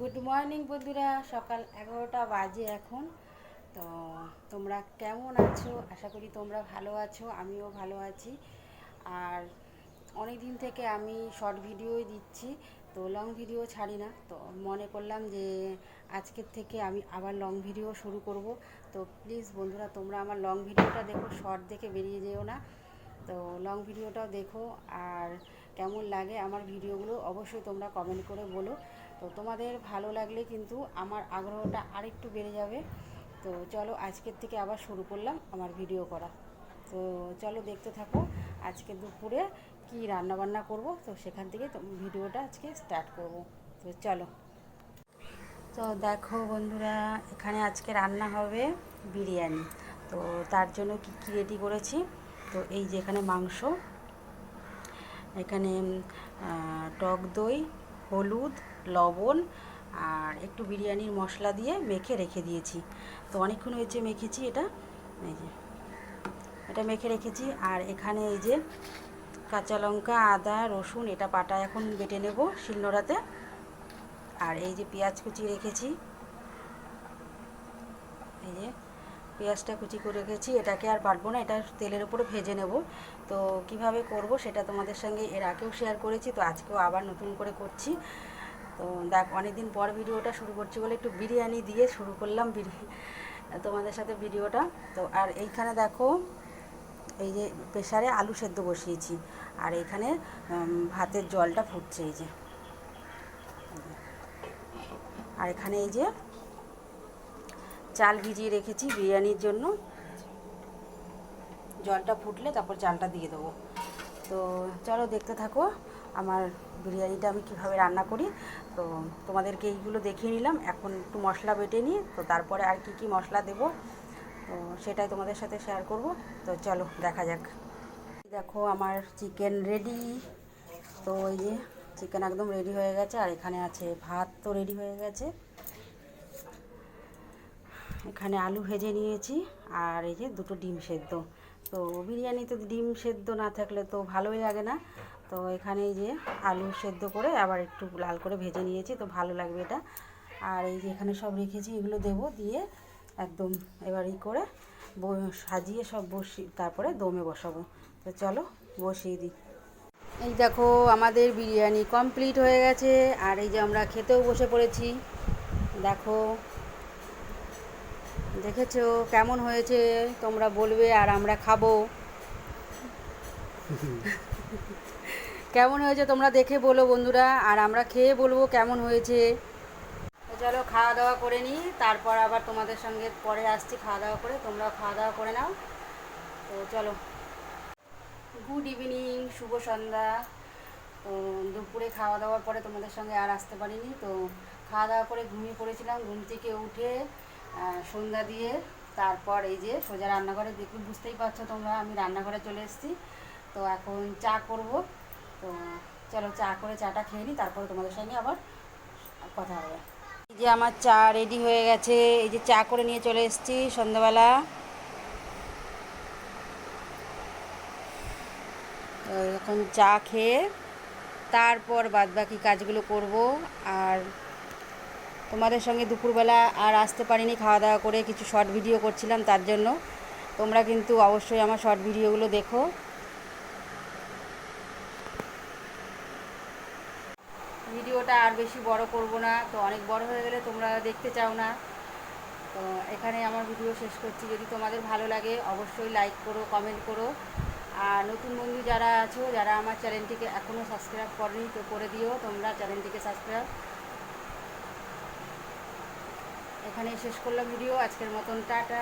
Good morning বন্ধুরা, সকাল এগারোটা বাজে এখন। তো তোমরা কেমন আছো? আশা করি তোমরা ভালো আছো, আমিও ভালো আছি। আর অনেক দিন থেকে আমি শর্ট ভিডিওই দিচ্ছি, তো লং ভিডিও ছাড়ি না। তো মনে করলাম যে আজকের থেকে আমি আবার লং ভিডিও শুরু করব। তো প্লিজ বন্ধুরা, তোমরা আমার লং ভিডিওটা দেখো শর্ট দেখে বেরিয়ে যেও না। তো লং ভিডিওটাও দেখো, আর কেমন লাগে আমার ভিডিওগুলো অবশ্যই তোমরা কমেন্ট করে বলো। তো তোমাদের ভালো লাগলে কিন্তু আমার আগ্রহটা আরেকটু বেড়ে যাবে। তো চলো আজকের থেকে আবার শুরু করলাম আমার ভিডিও করা। তো চলো দেখতে থাকো আজকে দুপুরে কি রান্না বান্না করব। তো সেখান থেকে ভিডিওটা আজকে স্টার্ট করব। তো চলো। তো দেখো বন্ধুরা, এখানে আজকে রান্না হবে বিরিয়ানি। তো তার জন্য কি কী রেডি করেছি? তো এই যে এখানে মাংস, এখানে টক দই হলুদ, লবণ আর একটু বিরিয়ানির মশলা দিয়ে মেখে রেখে দিয়েছি। তো অনেকক্ষণ হয়েছে মেখেছি এটা। এই যে, এটা মেখে রেখেছি। আর এখানে এই যে কাঁচা লঙ্কা, আদা, রসুন, এটা বাটা এখন বেটে নেব শিলনোড়াতে। আর এই যে পেঁয়াজ কুচি রেখেছি। এই যে পেঁয়াজটা কুচি করে রেখেছি, এটাকে আর বাটবো না, এটা তেলের উপরে ভেজে নেব। তো কীভাবে করব সেটা তোমাদের সঙ্গে এর আগেও শেয়ার করেছি, তো আজকেও আবার নতুন করে করছি। তো দেখ, অনেকদিন পর ভিডিওটা শুরু করছি বলে একটু বিরিয়ানি দিয়ে শুরু করলাম বিরিয়ানি, তোমাদের সাথে ভিডিওটা। তো আর এইখানে দেখো, এই যে প্রেশারে আলু সেদ্ধ বসিয়েছি, আর এখানে ভাতের জলটা ফুটছে এই যে। আর এখানে এই যে চাল ভিজিয়ে রেখেছি বিরিয়ানির জন্য। জলটা ফুটলে তারপর চালটা দিয়ে দেবো। তো চলো দেখতে থাকো আমার বিরিয়ানিটা আমি কীভাবে রান্না করি। তো তোমাদেরকে এইগুলো দেখিয়ে নিলাম। এখন একটু মশলা বেটে নিই। তো তারপরে আর কি কি মশলা দেবো, তো সেটাই তোমাদের সাথে শেয়ার করব। তো চলো দেখা যাক। দেখো আমার চিকেন রেডি তো ওই যে চিকেন একদম রেডি হয়ে গেছে। আর এখানে আছে ভাত তো রেডি হয়ে গেছে। এখানে আলু ভেজে নিয়েছি আর এই যে দুটো ডিম সেদ্ধ। তো বিরিয়ানিতে ডিম সেদ্ধ না থাকলে তো ভালোই লাগে না। তো এখানে এই যে আলু সেদ্ধ করে আবার একটু লাল করে ভেজে নিয়েছি, তো ভালো লাগবে এটা। আর এই যে এখানে সব রেখেছি, এগুলো দেবো দিয়ে একদম এবার ই করে সাজিয়ে সব বসি, তারপরে দমে বসাবো। তো চলো বসিয়ে দিই। এই দেখো আমাদের বিরিয়ানি কমপ্লিট হয়ে গেছে। আর এই যে আমরা খেতেও বসে পড়েছি। দেখো দেখেছ কেমন হয়েছে? তোমরা বলবে আর আমরা খাব। কেমন হয়েছে তোমরা দেখে বলো বন্ধুরা, আর আমরা খেয়ে বলব কেমন হয়েছে। চলো খাওয়া দাওয়া করে নিই তারপর আবার তোমাদের সঙ্গে পরে আসছি খাওয়া দাওয়া করে তোমরা খাওয়া দাওয়া করে নাও। তো চলো। গুড ইভিনিং শুভ সন্ধ্যা। তো দুপুরে খাওয়া দাওয়ার পরে তোমাদের সঙ্গে আর আসতে পারিনি, তো খাওয়া দাওয়া করে ঘুমিয়ে পড়েছিলাম, ঘুম থেকে উঠে সন্ধ্যা দিয়ে তারপর এই যে সোজা রান্নাঘরে দেখুন বুঝতেই পারছ তোমরা, আমি রান্নাঘরে চলে এসেছি। তো এখন চা করব। তো চলো চা করে চাটা খেয়ে নিই, তারপরে তোমাদের সঙ্গে আবার কথা হবে। এই যে আমার চা রেডি হয়ে গেছে, এই যে চা করে নিয়ে চলে এসেছি সন্ধ্যাবেলা। তো এখন চা খেয়ে তারপর বাদবাকি কাজগুলো করব, আর তোমাদের সঙ্গে দুপুরবেলা আর আসতে পারিনি, খাওয়া দাওয়া করে কিছু শর্ট ভিডিও করছিলাম তার জন্য। তোমরা কিন্তু অবশ্যই আমার শর্ট ভিডিওগুলো দেখো। ভিডিওটা আর বেশি বড় করব না, তো অনেক বড় হয়ে গেলে তোমরা দেখতে চাও না। তো এখানে আমার ভিডিও শেষ করছি। যদি তোমাদের ভালো লাগে, অবশ্যই লাইক করো কমেন্ট করো। আর নতুন বন্ধু যারা আছো, যারা আমার চ্যানেলটিকে এখনও সাবস্ক্রাইব করেনি, তো করে দিও। তোমরা চ্যানেলটিকে সাবস্ক্রাইব এখানে শেষ করলাম ভিডিও আজকের মতন টাটা।